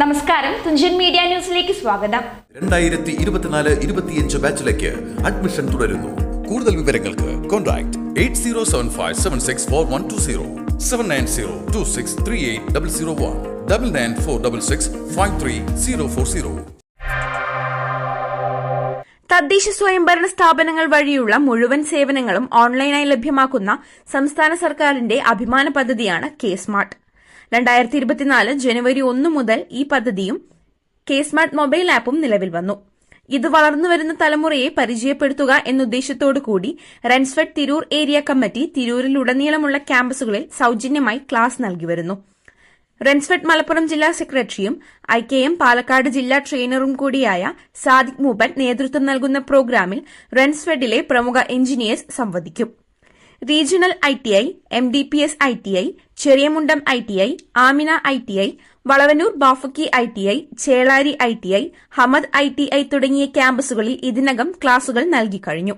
നമസ്കാരം. തുഞ്ചൻ മീഡിയ ന്യൂസിലേക്ക് സ്വാഗതം. രണ്ടായിരത്തി ഇരുപത്തിനാല് ഇരുപത്തിയഞ്ച് ബാച്ചിലേക്ക് അഡ്മിഷൻ തുടരുന്നു. കൂടുതൽ വിവരങ്ങൾക്ക് contact eight zero seven five seven six four one two zero seven nine zero two six three eight double zero one double nine four double six five three zero four zero. തദ്ദേശ സ്വയംഭരണ സ്ഥാപനങ്ങൾ വഴിയുള്ള മുഴുവൻ സേവനങ്ങളും ഓൺലൈനായി ലഭ്യമാക്കുന്ന സംസ്ഥാന സർക്കാരിന്റെ അഭിമാന പദ്ധതിയാണ് കെ സ്മാർട്ട്. രണ്ടായിരത്തി ഇരുപത്തിനാല് ജനുവരി ഒന്ന് മുതൽ ഈ പദ്ധതിയും കെ സ്മാർട്ട് മൊബൈൽ ആപ്പും നിലവിൽ വന്നു. ഇത് വളർന്നുവരുന്ന തലമുറയെ പരിചയപ്പെടുത്തുക എന്നുദ്ദേശത്തോടു കൂടി റെൻസ്ഫെഡ് തിരൂർ ഏരിയ കമ്മിറ്റി തിരൂരിലുടനീളമുള്ള ക്യാമ്പസുകളിൽ സൌജന്യമായി ക്ലാസ് നൽകി വരുന്നു. റെൻസ്ഫെഡ് മലപ്പുറം ജില്ലാ സെക്രട്ടറിയും ഐ കെ എം പാലക്കാട് ജില്ലാ ട്രെയിനറും കൂടിയായ സാദിഖ് മൂപ്പൻ നേതൃത്വം നൽകുന്ന പ്രോഗ്രാമിൽ റൺസ്ഫെഡിലെ പ്രമുഖ എഞ്ചിനീയേഴ്സ് സംവദിക്കും. Regional I T I M D P S I T I Cheriyamundam I T I Amina I T I Valavannur Bafaqi I T I Chelari I T I Hamad I T I തുടങ്ങിയ ക്യാമ്പസുകളിൽ ഇതിനകം ക്ലാസുകൾ നൽകിക്കഴിഞ്ഞു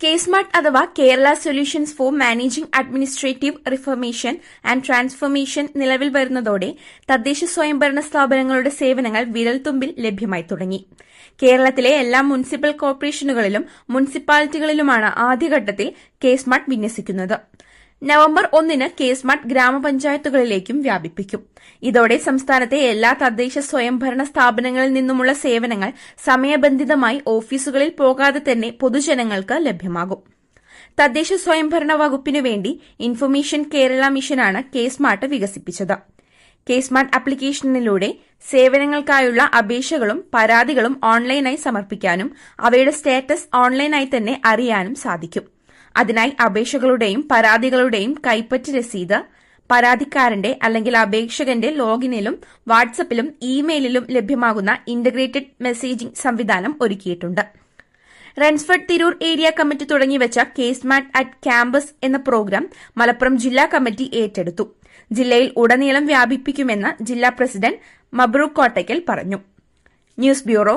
കേസ്മാർട്ട് അഥവാ Kerala solutions for managing administrative reformation and transformation നിലവിൽ വരുന്നതോടെ തദ്ദേശ സ്വയംഭരണ സ്ഥാപനങ്ങളുടെ സേവനങ്ങൾ വിരൽത്തുമ്പിൽ ലഭ്യമായി തുടങ്ങി. കേരളത്തിലെ എല്ലാ മുനിസിപ്പൽ കോർപ്പറേഷനുകളിലും മുനിസിപ്പാലിറ്റികളിലുമാണ് ആദ്യഘട്ടത്തിൽ കേസ്മാർട്ട് വിന്യസിക്കുന്നത്. നവംബർ ഒന്നിന് കേസ്മാർട്ട് ഗ്രാമപഞ്ചായത്തുകളിലേക്കും വ്യാപിപ്പിക്കും. ഇതോടെ സംസ്ഥാനത്തെ എല്ലാ തദ്ദേശ സ്വയംഭരണ സ്ഥാപനങ്ങളിൽ നിന്നുമുള്ള സേവനങ്ങൾ സമയബന്ധിതമായി ഓഫീസുകളിൽ പോകാതെ തന്നെ പൊതുജനങ്ങൾക്ക് ലഭ്യമാകും. തദ്ദേശ സ്വയംഭരണ വകുപ്പിനു വേണ്ടി ഇൻഫർമേഷൻ കേരള മിഷനാണ് കേസ്മാർട്ട് വികസിപ്പിച്ചത്. കേസ്മാർട്ട് ആപ്ലിക്കേഷനിലൂടെ സേവനങ്ങൾക്കായുള്ള അപേക്ഷകളും പരാതികളും ഓൺലൈനായി സമർപ്പിക്കാനും അവയുടെ സ്റ്റാറ്റസ് ഓൺലൈനായി തന്നെ അറിയാനും സാധിക്കും. അതിനായി അപേക്ഷകളുടെയും പരാതികളുടെയും കൈപ്പറ്റ് രസീത് പരാതിക്കാരന്റെ അല്ലെങ്കിൽ അപേക്ഷകന്റെ ലോഗിനിലും വാട്സപ്പിലും ഇമെയിലിലും ലഭ്യമാകുന്ന ഇന്റഗ്രേറ്റഡ് മെസ്സേജിംഗ് സംവിധാനം ഒരുക്കിയിട്ടുണ്ട്. റൺസ്ഫഡ് തിരൂർ ഏരിയ കമ്മിറ്റി തുടങ്ങിവച്ച കേസ്മാറ്റ് അറ്റ് ക്യാമ്പസ് എന്ന പ്രോഗ്രാം മലപ്പുറം ജില്ലാ കമ്മിറ്റി ഏറ്റെടുത്തു. ജില്ലയിൽ ഉടനീളം വ്യാപിപ്പിക്കുമെന്ന് ജില്ലാ പ്രസിഡന്റ് മബ്രൂഖ് കോട്ടയ്ക്കൽ പറഞ്ഞു. News bureau